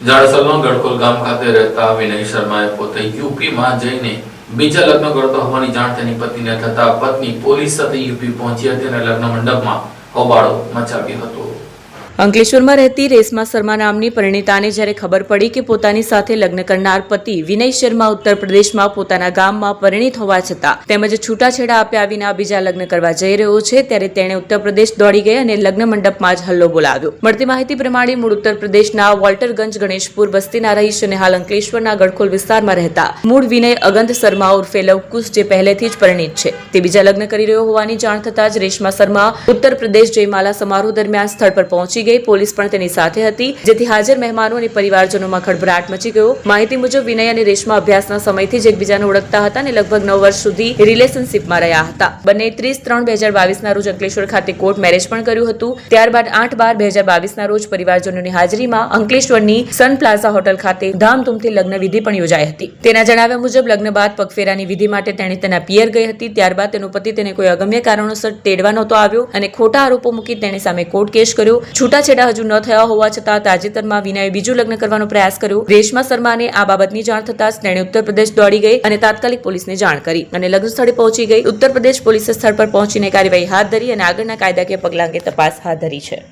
જાડસલમાં ગડકોલ ગામ ખાતે રહેતા વિનય શર્માએ પોતે યુપીમાં જઈને બીજા લગ્ન કરતો હોવાની જાણ તેની પત્નીને થતા પત્ની પોલીસ સાથે યુપી પહોંચી હતી અને લગ્ન મંડપમાં હોબાળો મચાવ્યો હતો. અંકલેશ્વરમાં રહેતી રેશમા શર્મા નામની પરિણીતાને જ્યારે ખબર પડી કે પોતાની સાથે લગ્ન કરનાર પતિ વિનય શર્મા ઉત્તર પ્રદેશમાં પોતાના ગામમાં પરિણીત હોવા છતાં તેમજ છૂટાછેડા આપ્યા વિના બીજા લગ્ન કરવા જઈ રહ્યો છે, ત્યારે તેણે ઉત્તર પ્રદેશ દોડી ગઈ અને લગ્ન મંડપમાં જ હલ્લો બોલાવ્યો. મળતી માહિતી પ્રમાણે મૂળ ઉત્તર પ્રદેશના વોલ્ટરગંજ ગણેશપુર બસ્તીના રહીશ અને હાલ અંકલેશ્વરના ગડખોલ વિસ્તારમાં રહેતા મૂળ વિનય અગંત શર્મા ઉર્ફે લવકુશ જે પહેલેથી જ પરિણીત છે. તે બીજા લગ્ન કરી રહ્યો હોવાની જાણ થતાં જ રેશમા શર્મા ઉત્તર પ્રદેશ જયમાલા સમારોહ દરમિયાન સ્થળ પર પહોંચી ગઈ પોલીસ પણ તેની સાથે હતી, જેથી હાજર મહેમાનો અને પરિવારજનોમાં ખળભળાટ મચી ગયો. માહિતી મુજબ, વિનય અને રેશમા અભ્યાસના સમયથી જ એકબીજાને ઓળખતા હતા અને લગભગ નવ વર્ષ સુધી રિલેશનશીપમાં રહ્યા હતા. બંને ત્રીસ ત્રણ બે હજાર બાવીસના રોજ અંકલેશ્વર ખાતે કોર્ટ મેરેજ પણ કર્યું હતું. ત્યારબાદ આઠ બાર બે હજાર બાવીસના રોજ પરિવારજનોની હાજરીમાં અંકલેશ્વરની સન પ્લાઝા હોટલ ખાતે ધામધૂમથી લગ્ન વિધિ પણ યોજાઈ હતી. તેના જણાવ્યા મુજબ, લગ્ન બાદ પગફેરાની વિધિ માટે તેણે તેના પિયર ગઈ હતી. ત્યારબાદ તેનો પતિ તેને કોઈ અગમ્ય કારણોસર તેડવા નહોતો આવ્યો અને ખોટા આરોપો મૂકી તેની સામે કોર્ટ કેસ કર્યો. છૂટાછેડા હજુ ન થયા હોવા છતાં તાજેતરમાં વિનયે બીજું લગ્ન કરવાનો પ્રયાસ કર્યો. રેશમા શર્માને આ બાબતની જાણ થતાં તેણે ઉત્તર પ્રદેશ દોડી ગઈ અને તાત્કાલિક પોલીસને જાણ કરી અને લગ્ન સ્થળે પહોંચી ગઈ. ઉત્તર પ્રદેશ પોલીસે સ્થળ પર પહોંચીને કાર્યવાહી હાથ ધરી અને આગળના કાયદાકીય પગલાં અંગે તપાસ હાથ ધરી છે.